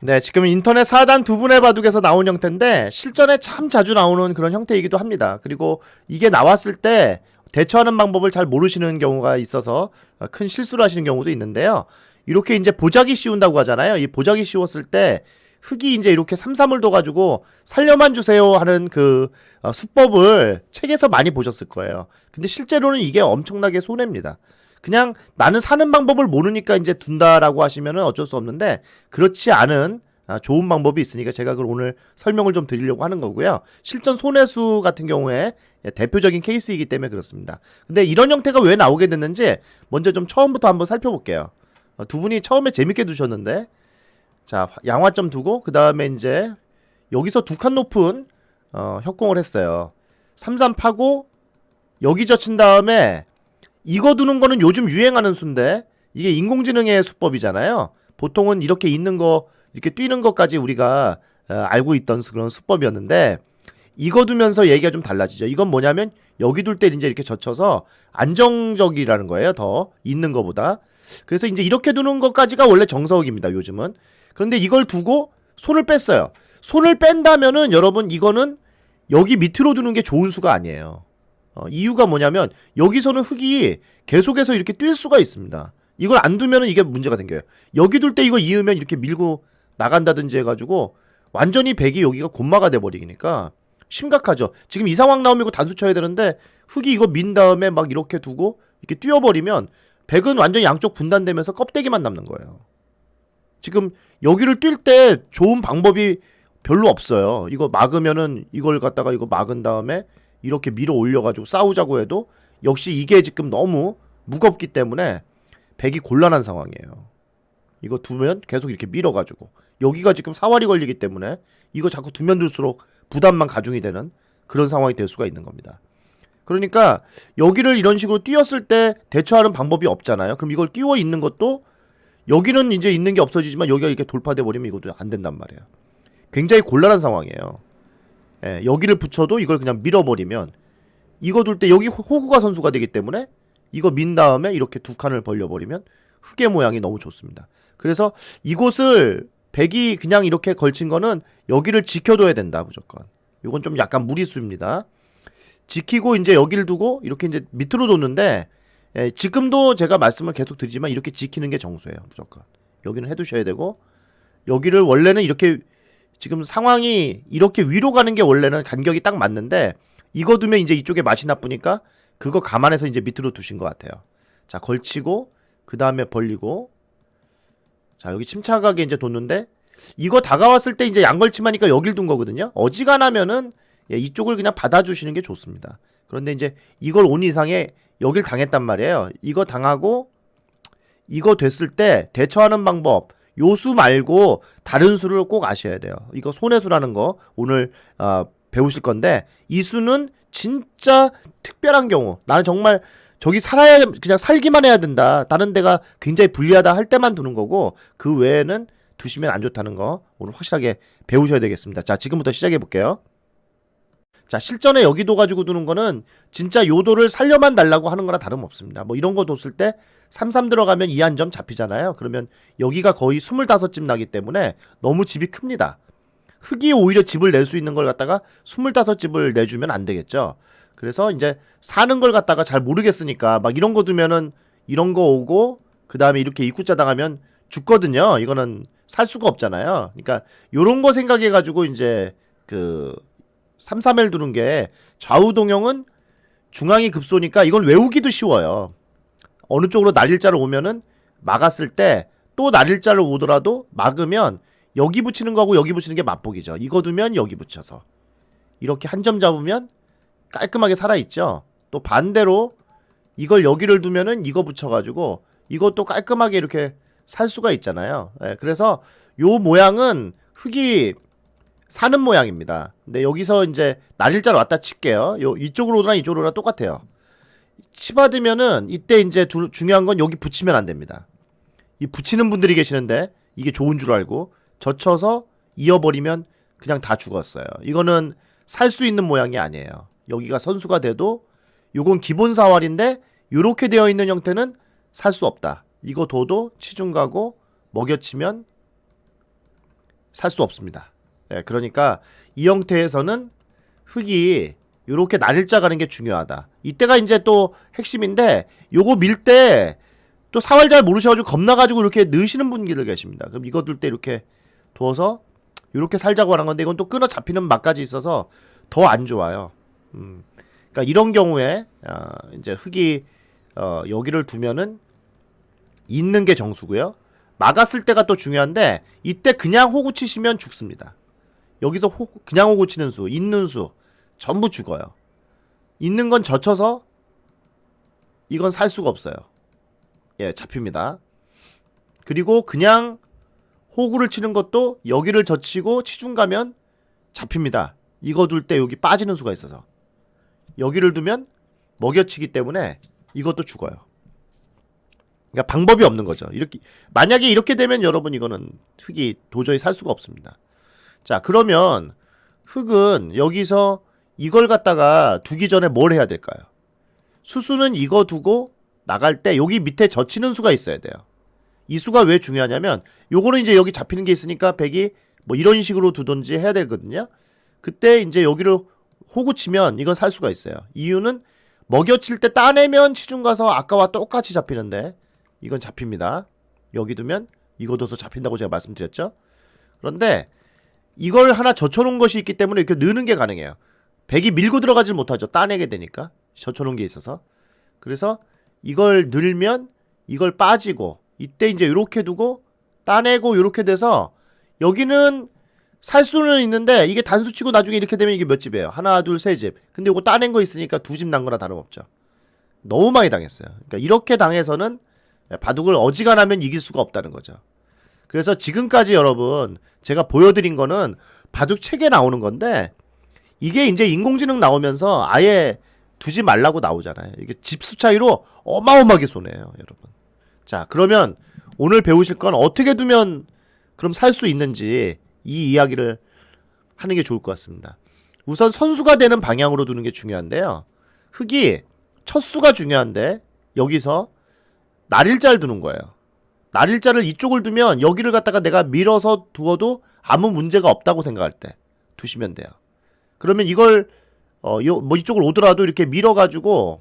네, 지금 인터넷 사단 두 분의 바둑에서 나온 형태인데 실전에 참 자주 나오는 그런 형태이기도 합니다. 그리고 이게 나왔을 때 대처하는 방법을 잘 모르시는 경우가 있어서 어, 큰 실수를 하시는 경우도 있는데요. 이렇게 이제 보자기 씌운다고 하잖아요. 이 보자기 씌웠을 때 흙이 이제 이렇게 삼삼을 둬가지고 살려만 주세요 하는 그 어, 수법을 책에서 많이 보셨을 거예요. 근데 실제로는 이게 엄청나게 손해입니다. 그냥 나는 사는 방법을 모르니까 이제 둔다라고 하시면은 어쩔 수 없는데 그렇지 않은 아, 좋은 방법이 있으니까 제가 그걸 오늘 설명을 좀 드리려고 하는 거고요. 실전 손해수 같은 경우에 예, 대표적인 케이스이기 때문에 그렇습니다. 근데 이런 형태가 왜 나오게 됐는지 먼저 좀 처음부터 한번 살펴볼게요. 어, 두 분이 처음에 재밌게 두셨는데 자 양화점 두고 그 다음에 이제 여기서 두 칸 높은 어, 협공을 했어요. 삼삼 파고 여기 젖힌 다음에 이거 두는 거는 요즘 유행하는 수인데 이게 인공지능의 수법이잖아요. 보통은 이렇게 있는 거 이렇게 뛰는 것까지 우리가 어, 알고 있던 수- 그런 수법이었는데 이거 두면서 얘기가 좀 달라지죠. 이건 뭐냐면 여기 둘 때 이제 이렇게 젖혀서 안정적이라는 거예요. 더 있는 거보다. 그래서 이제 이렇게 두는 것까지가 원래 정석입니다. 요즘은. 그런데 이걸 두고 손을 뺐어요. 손을 뺀다면은 여러분 이거는 여기 밑으로 두는 게 좋은 수가 아니에요. 어, 이유가 뭐냐면 여기서는 흙이 계속해서 이렇게 뛸 수가 있습니다. 이걸 안 두면은 이게 문제가 생겨요. 여기 둘 때 이거 이으면 이렇게 밀고 나간다든지 해가지고 완전히 백이 여기가 곤마가 돼버리니까 심각하죠. 지금 이 상황 나오면 이거 단수 쳐야 되는데 흙이 이거 민 다음에 막 이렇게 두고 이렇게 뛰어버리면 백은 완전히 양쪽 분단되면서 껍데기만 남는 거예요. 지금 여기를 뛸 때 좋은 방법이 별로 없어요. 이거 막으면은 이걸 갖다가 이거 막은 다음에 이렇게 밀어 올려가지고 싸우자고 해도 역시 이게 지금 너무 무겁기 때문에 백이 곤란한 상황이에요. 이거 두면 계속 이렇게 밀어가지고 여기가 지금 사활이 걸리기 때문에 이거 자꾸 두면 둘수록 부담만 가중이 되는 그런 상황이 될 수가 있는 겁니다. 그러니까 여기를 이런 식으로 띄었을 때 대처하는 방법이 없잖아요. 그럼 이걸 띄워 있는 것도 여기는 이제 있는 게 없어지지만 여기가 이렇게 돌파돼 버리면 이것도 안 된단 말이에요. 굉장히 곤란한 상황이에요. 예, 여기를 붙여도 이걸 그냥 밀어버리면 이거 둘 때 여기 호- 호구가 선수가 되기 때문에 이거 민 다음에 이렇게 두 칸을 벌려버리면 흙의 모양이 너무 좋습니다. 그래서 이곳을 백이 그냥 이렇게 걸친 거는 여기를 지켜둬야 된다 무조건. 이건 좀 약간 무리수입니다. 지키고 이제 여기를 두고 이렇게 이제 밑으로 뒀는데 예, 지금도 제가 말씀을 계속 드리지만 이렇게 지키는 게 정수예요 무조건. 여기는 해두셔야 되고 여기를 원래는 이렇게 지금 상황이 이렇게 위로 가는 게 원래는 간격이 딱 맞는데 이거 두면 이제 이쪽에 맛이 나쁘니까 그거 감안해서 이제 밑으로 두신 것 같아요. 자 걸치고 그 다음에 벌리고 자 여기 침착하게 이제 뒀는데 이거 다가왔을 때 이제 양걸침하니까 여길 둔 거거든요. 어지간하면은 예, 이쪽을 그냥 받아주시는 게 좋습니다. 그런데 이제 이걸 온 이상에 여길 당했단 말이에요. 이거 당하고 이거 됐을 때 대처하는 방법 요수 말고 다른 수를 꼭 아셔야 돼요. 이거 손해수라는 거 오늘 어, 배우실 건데 이 수는 진짜 특별한 경우 나는 정말 저기 살아야 그냥 살기만 해야 된다. 다른 데가 굉장히 불리하다 할 때만 두는 거고 그 외에는 두시면 안 좋다는 거 오늘 확실하게 배우셔야 되겠습니다. 자 지금부터 시작해 볼게요. 자 실전에 여기도 가지고 두는 거는 진짜 요도를 살려만 달라고 하는 거나 다름없습니다. 뭐 이런 거 뒀을 때 33 들어가면 2한점 잡히잖아요. 그러면 여기가 거의 25집 나기 때문에 너무 집이 큽니다. 흙이 오히려 집을 낼 수 있는 걸 갖다가 25집을 내주면 안 되겠죠. 그래서 이제 사는 걸 갖다가 잘 모르겠으니까 막 이런 거 두면은 이런 거 오고 그 다음에 이렇게 입구자 당하면 죽거든요. 이거는 살 수가 없잖아요. 그러니까 요런 거 생각해 가지고 이제 그 33L 두는 게 좌우 동형은 중앙이 급소니까 이건 외우기도 쉬워요. 어느 쪽으로 날일자를 오면은 막았을 때 또 날일자를 오더라도 막으면 여기 붙이는 거하고 여기 붙이는 게 맛보기죠. 이거 두면 여기 붙여서 이렇게 한 점 잡으면 깔끔하게 살아있죠. 또 반대로 이걸 여기를 두면은 이거 붙여가지고 이것도 깔끔하게 이렇게 살 수가 있잖아요. 예, 그래서 요 모양은 흙이 사는 모양입니다. 근데 여기서 이제 날일자로 왔다 칠게요. 요 이쪽으로 오거나 이쪽으로 오거나 똑같아요. 치받으면은 이때 이제 두- 중요한 건 여기 붙이면 안 됩니다. 이 붙이는 분들이 계시는데 이게 좋은 줄 알고 젖혀서 이어버리면 그냥 다 죽었어요. 이거는 살 수 있는 모양이 아니에요. 여기가 선수가 돼도 요건 기본 사활인데 요렇게 되어 있는 형태는 살 수 없다. 이거 둬도 치중 가고 먹여치면 살 수 없습니다. 예, 그러니까 이 형태에서는 흙이 요렇게 날일자 가는 게 중요하다. 이때가 이제 또 핵심인데 요거 밀 때 또 사활 잘 모르셔가지고 겁나가지고 이렇게 넣으시는 분들 계십니다. 그럼 이거 둘 때 이렇게 두어서 이렇게 살자고 하는 건데 이건 또 끊어 잡히는 맛까지 있어서 더 안 좋아요. 음. 그러니까 이런 경우에 아, 이제 흙이 어, 여기를 두면은 있는 게 정수고요. 막았을 때가 또 중요한데 이때 그냥 호구 치시면 죽습니다. 여기서 호, 그냥 호구 치는 수, 있는 수 전부 죽어요. 있는 건 젖혀서 이건 살 수가 없어요. 예, 잡힙니다. 그리고 그냥 호구를 치는 것도 여기를 젖히고 치중 가면 잡힙니다. 이거 둘 때 여기 빠지는 수가 있어서 여기를 두면 먹여치기 때문에 이것도 죽어요. 그러니까 방법이 없는 거죠. 이렇게 만약에 이렇게 되면 여러분 이거는 흙이 도저히 살 수가 없습니다. 자, 그러면 흙은 여기서 이걸 갖다가 두기 전에 뭘 해야 될까요? 수수는 이거 두고 나갈 때 여기 밑에 젖히는 수가 있어야 돼요. 이 수가 왜 중요하냐면 요거는 이제 여기 잡히는 게 있으니까 백이 뭐 이런 식으로 두든지 해야 되거든요. 그때 이제 여기를 호구 치면 이건 살 수가 있어요. 이유는 먹여칠 때 따내면 치중 가서 아까와 똑같이 잡히는데 이건 잡힙니다. 여기 두면 이거 둬서 잡힌다고 제가 말씀드렸죠. 그런데 이걸 하나 젖혀놓은 것이 있기 때문에 이렇게 넣는 게 가능해요. 백이 밀고 들어가질 못하죠. 따내게 되니까 젖혀놓은 게 있어서. 그래서 이걸 늘면 이걸 빠지고 이때 이제 이렇게 두고 따내고 이렇게 돼서 여기는 살 수는 있는데 이게 단수 치고 나중에 이렇게 되면 이게 몇 집이에요? 하나, 둘, 세 집. 근데 이거 따낸 거 있으니까 두 집 난 거나 다름없죠. 너무 많이 당했어요. 그러니까 이렇게 당해서는 바둑을 어지간하면 이길 수가 없다는 거죠. 그래서 지금까지 여러분 제가 보여드린 거는 바둑 책에 나오는 건데 이게 이제 인공지능 나오면서 아예 두지 말라고 나오잖아요. 이게 집수 차이로 어마어마하게 손해요, 여러분. 자, 그러면 오늘 배우실 건 어떻게 두면 그럼 살 수 있는지 이 이야기를 하는 게 좋을 것 같습니다. 우선 선수가 되는 방향으로 두는 게 중요한데요. 흙이 첫 수가 중요한데 여기서 날일자를 두는 거예요. 날일자를 이쪽을 두면 여기를 갖다가 내가 밀어서 두어도 아무 문제가 없다고 생각할 때 두시면 돼요. 그러면 이걸 어, 요, 뭐 이쪽을 오더라도 이렇게 밀어가지고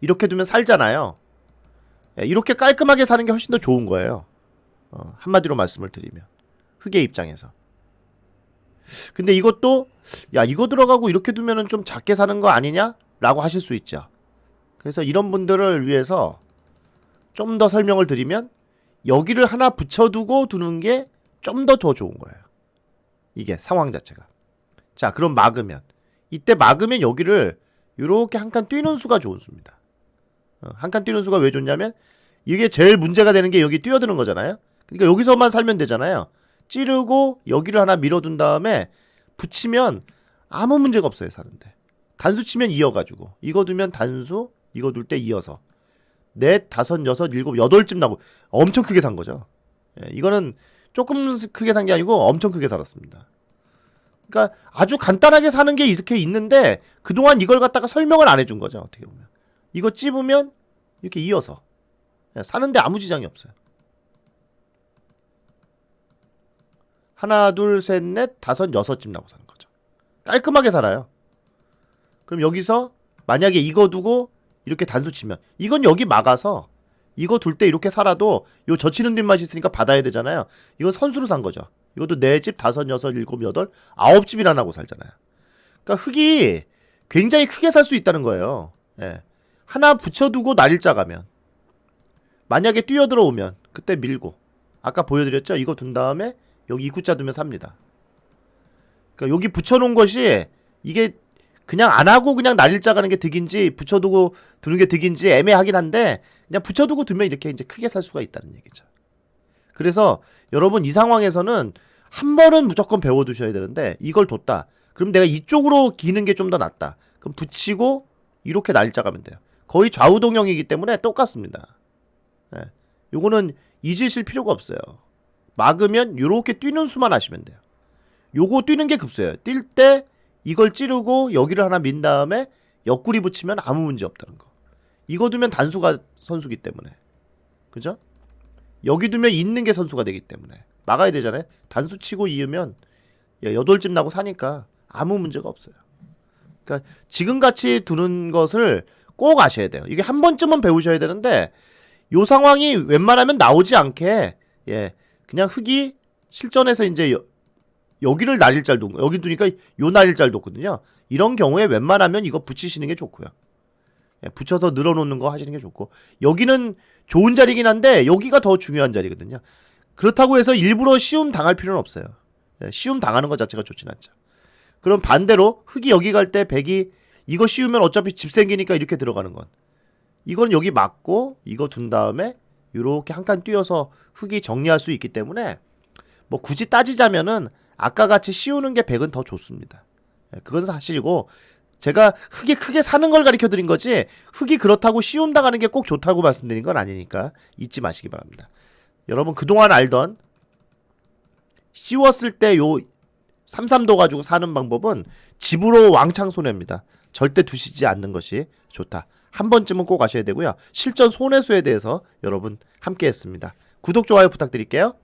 이렇게 두면 살잖아요. 예, 이렇게 깔끔하게 사는 게 훨씬 더 좋은 거예요. 어, 한마디로 말씀을 드리면 흑의 입장에서. 근데 이것도 야 이거 들어가고 이렇게 두면은 좀 작게 사는 거 아니냐 라고 하실 수 있죠. 그래서 이런 분들을 위해서 좀 더 설명을 드리면 여기를 하나 붙여두고 두는 게좀더더 좋은 거예요. 이게 상황 자체가. 자, 그럼 막으면 이때 막으면 여기를 이렇게 한 칸 뛰는 수가 좋은 수입니다. 어, 한칸 뛰는 수가 왜 좋냐면 이게 제일 문제가 되는 게 여기 뛰어드는 거잖아요. 그러니까 여기서만 살면 되잖아요. 찌르고 여기를 하나 밀어둔 다음에 붙이면 아무 문제가 없어요 사는데 단수 치면 이어가지고 이거 두면 단수 이거 둘 때 이어서 넷 다섯 여섯 일곱 여덟쯤 나고 엄청 크게 산 거죠. 예, 이거는 조금 크게 산 게 아니고 엄청 크게 살았습니다. 그러니까 아주 간단하게 사는 게 이렇게 있는데 그동안 이걸 갖다가 설명을 안 해준 거죠 어떻게 보면 이거 찝으면 이렇게 이어서 예, 사는데 아무 지장이 없어요. 하나, 둘, 셋, 넷, 다섯, 여섯쯤 나고 사는 거죠. 깔끔하게 살아요. 그럼 여기서 만약에 이거 두고 이렇게 단수 치면 이건 여기 막아서 이거 둘 때 이렇게 살아도 요 젖히는 뒷맛이 있으니까 받아야 되잖아요. 이건 선수로 산 거죠. 이것도 네 집, 다섯, 여섯, 일곱, 여덟, 아홉 집이나 나고 살잖아요. 그러니까 흙이 굉장히 크게 살 수 있다는 거예요. 예. 하나 붙여두고 날일자 가면 만약에 뛰어들어오면 그때 밀고 아까 보여드렸죠? 이거 둔 다음에 여기 입구자 두면 삽니다. 그러니까 여기 붙여놓은 것이 이게 그냥 안 하고 그냥 날일자 가는 게 득인지 붙여두고 두는 게 득인지 애매하긴 한데 그냥 붙여두고 두면 이렇게 이제 크게 살 수가 있다는 얘기죠. 그래서 여러분 이 상황에서는 한 번은 무조건 배워두셔야 되는데 이걸 뒀다. 그럼 내가 이쪽으로 기는 게 좀 더 낫다. 그럼 붙이고 이렇게 날짜 가면 돼요. 거의 좌우동형이기 때문에 똑같습니다. 예. 요거는 잊으실 필요가 없어요. 막으면 요렇게 뛰는 수만 하시면 돼요. 요거 뛰는 게 급소예요. 뛸 때 이걸 찌르고 여기를 하나 민 다음에 옆구리 붙이면 아무 문제 없다는 거. 이거 두면 단수가 선수기 때문에. 그죠? 여기 두면 있는 게 선수가 되기 때문에. 막아야 되잖아요. 단수 치고 이으면 예, 여덟집 나고 사니까 아무 문제가 없어요. 그러니까 지금 같이 두는 것을 꼭 아셔야 돼요. 이게 한 번쯤은 배우셔야 되는데 요 상황이 웬만하면 나오지 않게 예 그냥 흙이 실전에서 이제 여, 여기를 날일잘 둔 여기 두니까 요 날일잘 뒀거든요. 이런 경우에 웬만하면 이거 붙이시는 게 좋고요. 예, 붙여서 늘어놓는 거 하시는 게 좋고 여기는 좋은 자리긴 한데 여기가 더 중요한 자리거든요. 그렇다고 해서 일부러 쉬움 당할 필요는 없어요. 예, 쉬움 당하는 것 자체가 좋진 않죠. 그럼 반대로 흙이 여기 갈 때 백이 이거 씌우면 어차피 집 생기니까 이렇게 들어가는 건 이건 여기 맞고 이거 둔 다음에 이렇게 한 칸 띄어서 흙이 정리할 수 있기 때문에 뭐 굳이 따지자면은 아까 같이 씌우는 게 백은 더 좋습니다. 예, 그건 사실이고 제가 흙이 크게 사는 걸 가르쳐 드린 거지 흙이 그렇다고 당하는 게 꼭 좋다고 말씀드린 건 아니니까 잊지 마시기 바랍니다. 여러분 그동안 알던 씌웠을 때요 삼삼도 가지고 사는 방법은 집으로 왕창 손해입니다. 절대 두시지 않는 것이 좋다. 한 번쯤은 꼭 아셔야 되고요. 실전 손해수에 대해서 여러분 함께 했습니다. 구독, 좋아요 부탁드릴게요.